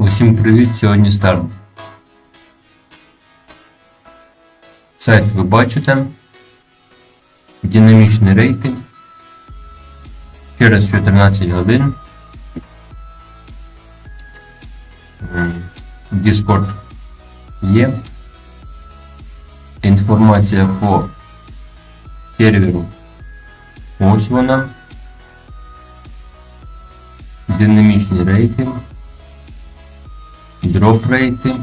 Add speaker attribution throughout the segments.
Speaker 1: Усім привіт! Сьогодні старт. Сайт ви бачите. Динамічний рейтинг. Через 14 годин. Discord є. Інформація по серверу. Ось вона. Динамічний рейтинг. Дроп рейти.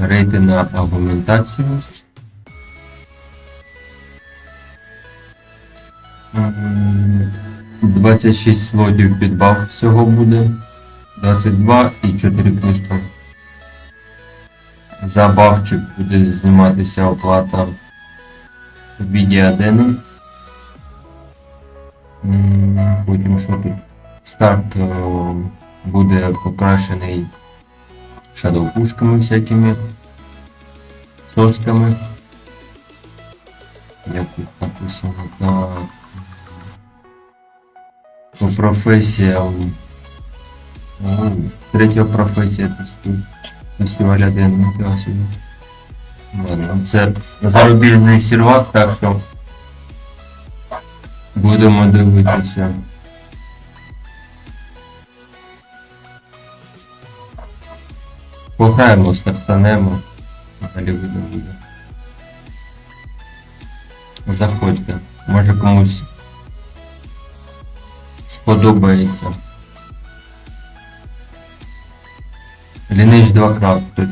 Speaker 1: Рейти на аргументацію. М, 26 слотів підбав всього буде. 22 і 4 книжки. За бавчик буде зніматися оплата відеодени. М, Потім що тут? Старт е, буде покращений шадоу-пушками всякими, сосками. Як тут написано так. По професіям. Третя професія тут фестиваля день, ніфіга собі. Ладно, це зарубіжний сервак, так що будемо дивитися. Пограємо, стартанемо. Далі буде буде. Заходьте. Може комусь сподобається. Лінич два крапки.